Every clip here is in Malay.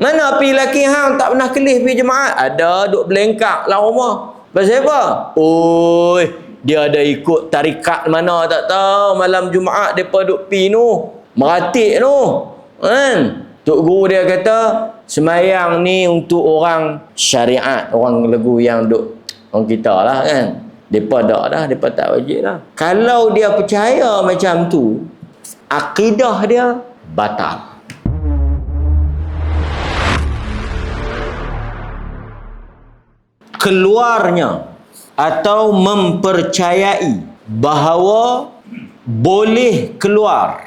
Mana pi laki hang tak pernah kelih pi jemaah? Ada duk belengkak lah rumah. Pasal apa? Oi, dia ada ikut tarikat mana tak tahu. Malam Jumaat depa duk pi nu. Meratik nu. Kan? Tok guru dia kata, semayang ni untuk orang syariat, orang lagu yang duk orang kita lah kan. Depa tak dah, depa tak wajib lah. Kalau dia percaya macam tu, akidah dia batal. Keluarnya atau mempercayai bahawa boleh keluar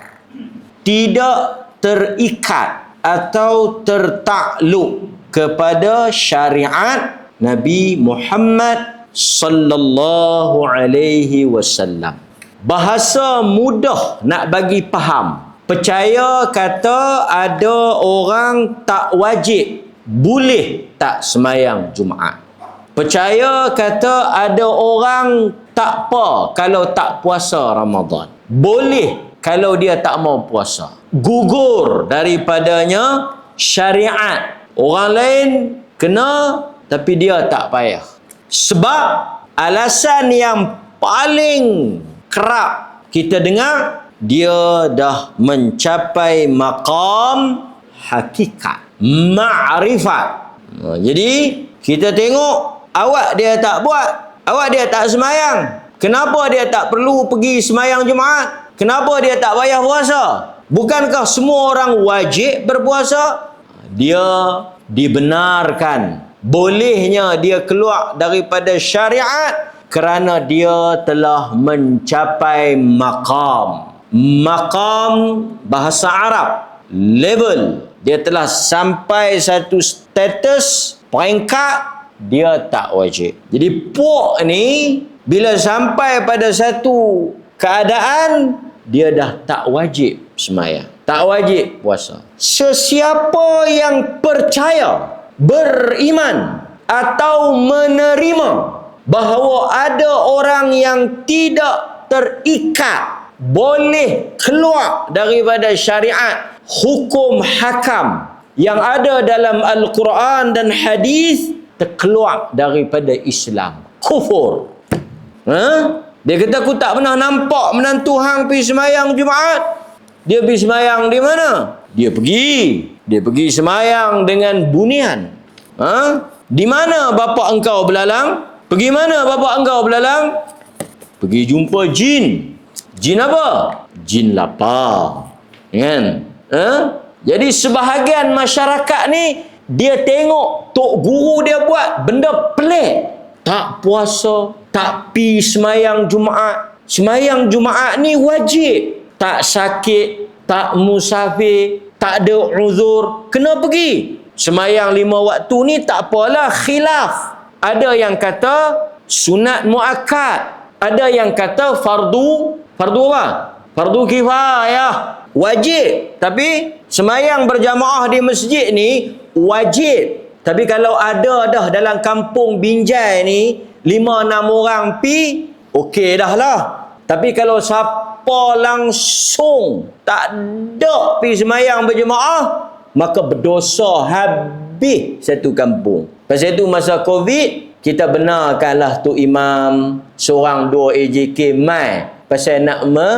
tidak terikat atau tertakluk kepada syariat Nabi Muhammad sallallahu alaihi wasallam. Bahasa mudah nak bagi faham. Percaya kata ada orang tak wajib boleh tak semayang Jumaat. Percaya kata ada orang tak apa kalau tak puasa Ramadan. Boleh kalau dia tak mau puasa. Gugur daripadanya syariat. Orang lain kena tapi dia tak payah. Sebab alasan yang paling kerap kita dengar dia dah mencapai makam hakikat, ma'rifat. Jadi kita tengok Awak dia tak buat. Awak dia tak semayang. Kenapa dia tak perlu pergi semayang Jumaat? Kenapa dia tak payah puasa? Bukankah semua orang wajib berpuasa? Dia dibenarkan. Bolehnya dia keluar daripada syariat kerana dia telah mencapai makam. Makam bahasa Arab. Level. Dia telah sampai satu status peringkat dia tak wajib. Jadi puak ni bila sampai pada satu keadaan dia dah tak wajib semaya. Tak wajib puasa. Sesiapa yang percaya, beriman atau menerima bahawa ada orang yang tidak terikat boleh keluar daripada syariat hukum hakam yang ada dalam Al-Quran dan hadis terkeluar daripada Islam. Kufur. Ha? Dia kata aku tak pernah nampak menantu hang pergi semayang Jumaat. Dia pergi semayang di mana? Dia pergi. Dia pergi semayang dengan bunian. Ha? Di mana bapa engkau belalang? Pergi mana bapa engkau belalang? Pergi jumpa jin. Jin apa? Jin lapar. Kan? Ha? Jadi sebahagian masyarakat ni dia tengok tok guru dia buat benda pelik. Tak puasa tak pi semayang Jumaat. Semayang Jumaat ni wajib. Tak sakit tak musafir tak ada uzur. Kena pergi. Semayang lima waktu ni tak apalah khilaf. Ada yang kata sunat muakkad. Ada yang kata fardu. Fardu apa? Fardu kifayah. Wajib. Tapi semayang berjamaah di masjid ni wajib. Tapi kalau ada dah dalam kampung Binjai ni lima enam orang pi okey dah lah. Tapi kalau siapa langsung tak ada pi semayang berjemaah maka berdosa habis satu kampung. Pasal itu masa covid kita benarkanlah tu imam seorang dua AJK mai. Pasal nak me,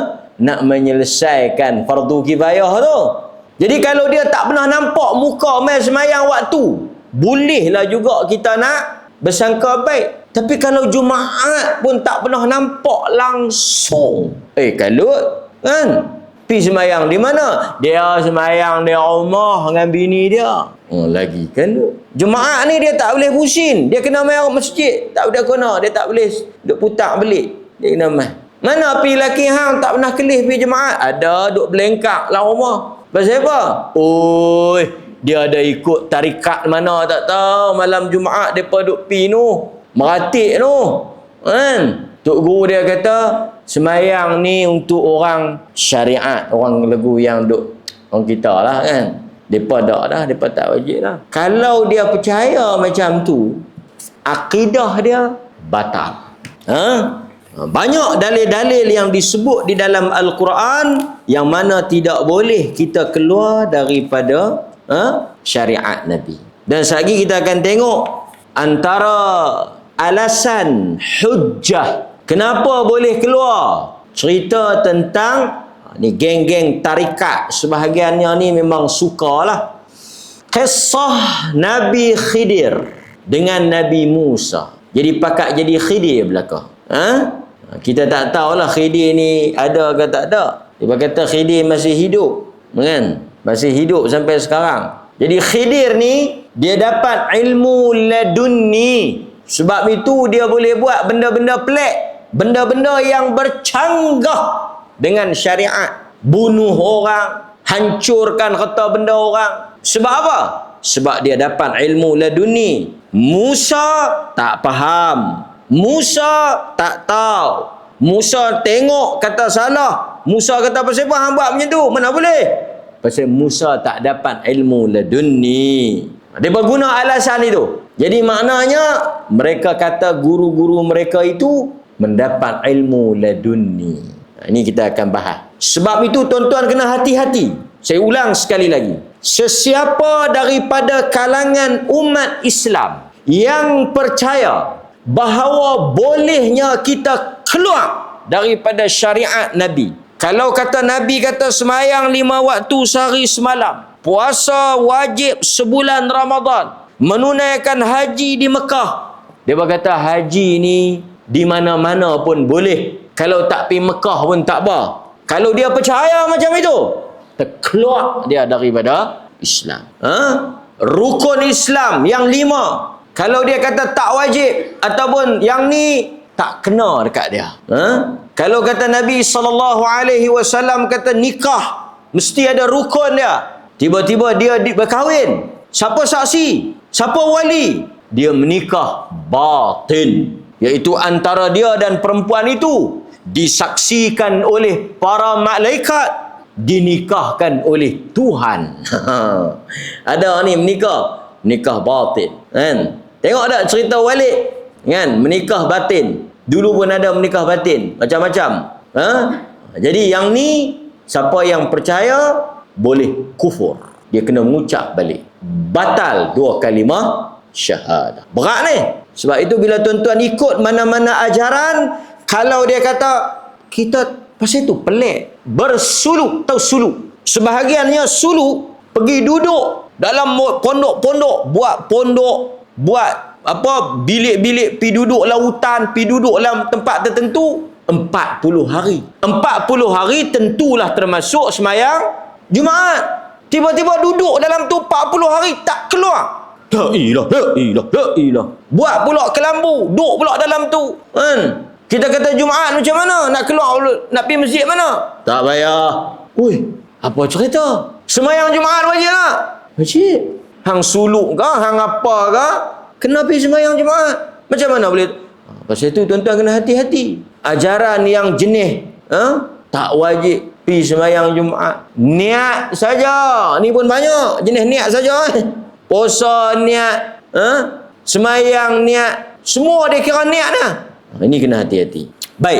nak menyelesaikan fardu kifayah tu jadi kalau dia tak pernah nampak muka mai semayang waktu, bolehlah juga kita nak bersangka baik. Tapi kalau Jumaat pun tak pernah nampak langsung. Eh kalau kan pi semayang di mana? Dia semayang di rumah dengan bini dia. Oh lagi kan Jumaat ni dia tak boleh pusing. Dia kena mai masjid. Tak boleh kena. Dia tak boleh duk putar balik. Dia kena mai. Mana pi laki hang tak pernah kelih pi jemaat? Ada duk belengkak lah rumah. Pasal apa? Oi, dia ada ikut tarikat mana tak tahu. Malam Jumaat depa duk pi nu. Meratik nu. Kan? Tok guru dia kata, semayang ni untuk orang syariat, orang lagu yang duk orang kita lah kan. Depa tak dah, depa tak wajib lah. Kalau dia percaya macam tu, akidah dia batal. Ha? Banyak dalil-dalil yang disebut di dalam Al-Quran yang mana tidak boleh kita keluar daripada ha, syariat Nabi. Dan selagi kita akan tengok antara alasan hujjah. Kenapa boleh keluar? Cerita tentang ni geng-geng tarikat sebahagiannya ni memang sukalah. Kisah Nabi Khidir dengan Nabi Musa. Jadi pakat jadi Khidir belakang ha? Kita tak tahulah Khidir ni ada ke tak ada. Dia kata Khidir masih hidup kan? Masih hidup sampai sekarang. Jadi Khidir ni dia dapat ilmu ladunni. Sebab itu dia boleh buat benda-benda pelik. Benda-benda yang bercanggah dengan syariat. Bunuh orang hancurkan harta benda orang. Sebab apa? Sebab dia dapat ilmu laduni Musa tak faham Musa tak tahu. Musa tengok kata salah. Musa kata apa hang buat macam tu? Mana boleh? Pasal Musa tak dapat ilmu laduni dia berguna alasan itu. Jadi maknanya mereka kata guru-guru mereka itu mendapat ilmu laduni ini kita akan bahas. Sebab itu tuan-tuan kena hati-hati. Saya ulang sekali lagi. Sesiapa daripada kalangan umat Islam yang percaya bahawa bolehnya kita keluar daripada syariat Nabi. Kalau kata Nabi kata semayang lima waktu sehari semalam. Puasa wajib sebulan Ramadan. Menunaikan haji di Mekah. Dia berkata haji ni di mana-mana pun boleh kalau tak pergi Mekah pun tak apa. Kalau dia percaya macam itu, terkeluar dia daripada Islam. Ha? Rukun Islam yang lima. Kalau dia kata tak wajib ataupun yang ni tak kena dekat dia. Ha? Kalau kata Nabi SAW kata nikah mesti ada rukun dia. Tiba-tiba dia berkahwin. Siapa saksi? Siapa wali? Dia menikah batin. Iaitu antara dia dan perempuan itu disaksikan oleh para malaikat dinikahkan oleh Tuhan ada ni menikah nikah batin kan tengok tak cerita Walid? Kan? Menikah batin. Dulu pun ada menikah batin. Macam-macam. Ha? jadi yang ni siapa yang percaya boleh kufur. Dia kena mengucap balik. Batal dua kalimah syahadah berat ni. Sebab itu bila tuan-tuan ikut mana-mana ajaran kalau dia kata kita pasal tu pelik bersuluk tahu suluk. Sebahagiannya suluk pergi duduk dalam pondok-pondok buat pondok buat apa bilik-bilik pi duduk lautan pi duduk dalam tempat tertentu 40 hari 40 hari tentulah termasuk semayang Jumaat tiba-tiba duduk dalam tu 40 hari tak keluar La ilah, la ilah, la ilah. Buat pula kelambu, duduk pula dalam tu. Kan? Kita kata Jumaat macam mana? Nak keluar nak pergi masjid mana? Tak payah. Ui, apa cerita? Semayang Jumaat wajib tak? Wajib. Hang suluk ke? Hang apa ke? Kena pergi semayang Jumaat. Macam mana boleh? Ha, pasal itu tuan-tuan kena hati-hati. Ajaran yang jenis. Ha? Tak wajib pergi semayang Jumaat. Niat saja. Ni pun banyak. Jenis niat saja. Eh. Puasa niat. Ha? Semayang niat. Semua dia kira niat lah. Ini kena hati-hati. Baik.